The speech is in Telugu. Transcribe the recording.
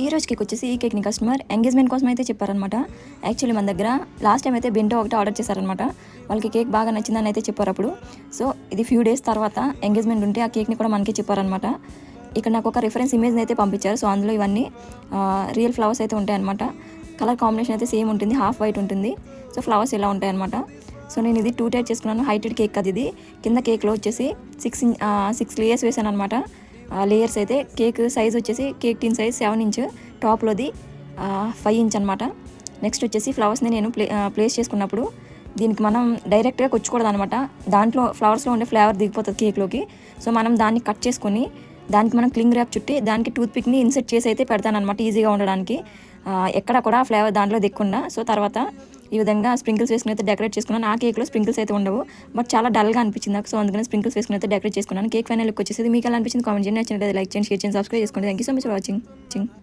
ఈ రోజు కేక్ వచ్చేసి ఈ కేక్ని కస్టమర్ ఎంగేజ్మెంట్ కోసం అయితే చెప్పారనమాట యాక్చువల్లీ మన దగ్గర లాస్ట్ టైం అయితే బెంటో ఒకటి ఆర్డర్ చేశారనమాట వాళ్ళకి కేక్ బాగా నచ్చిందని అయితే చెప్పారు అప్పుడు. సో ఇది ఫ్యూ డేస్ తర్వాత ఎంగేజ్మెంట్ ఉంటే ఆ కేక్ని కూడా మనకి చెప్పారనమాట ఇక్కడ నాకు ఒక రిఫరెన్స్ ఇమేజ్ అయితే పంపించారు. సో అందులో ఇవన్నీ రియల్ ఫ్లవర్స్ అయితే ఉంటాయన్నమాట. కలర్ కాంబినేషన్ అయితే సేమ్ ఉంటుంది. హాఫ్ వైట్ ఉంటుంది. సో ఫ్లవర్స్ ఇలా ఉంటాయన్నమాట. సో నేను ఇది టూ టైప్ చేసుకున్నాను. హైటెడ్ కేక్ అది ఇది. కింద కేక్లో వచ్చేసి సిక్స్ సిక్స్ లేయర్స్ వేసాను అనమాట లేయర్స్ అయితే కేక్ సైజ్ వచ్చేసి cake tin size seven inch టాప్లోది five inch అనమాట నెక్స్ట్ వచ్చేసి ఫ్లవర్స్ని నేను ప్లే ప్లేస్ చేసుకున్నప్పుడు దీనికి మనం డైరెక్ట్గా కొచ్చుకూడదు అనమాట దాంట్లో ఫ్లవర్స్లో ఉండే ఫ్లేవర్ దిగిపోతుంది కేక్లోకి సో మనం దాన్ని కట్ చేసుకొని దానికి మనం క్లింగ్ ర్యాప్ చుట్టి దానికి టూత్ పిక్ని ఇన్సెట్ చేసి అయితే పెడతాను అనమాట ఈజీగా ఉండడానికి. ఎక్కడ కూడా ఫ్లేవర్ దాంట్లో దిక్కుండా సో తర్వాత ఈ విధంగా స్ప్రింకిల్స్ వేసుకుని అయితే డెకరేట్ చేసుకున్నాను. ఆ కేక్లో స్ప్రింకిల్స్ అయితే ఉండవు. బట్ చాలా డల్గా అనిపించింది నాకు. సో అందుకని స్ప్రింకిల్స్ వేసుకుని అయితే డెకరేట్ చేసుకున్నాను. కేక్ ఫైనల్ లుక్ వచ్చేసి మీకు ఎలా అనిపించింది కామెంట్ చేయండి. నచ్చినట్లయితే లైక్ చేయండి షేర్ చేయండి సబ్స్క్రైబ్ చేసుకోండి. Thank you so much for watching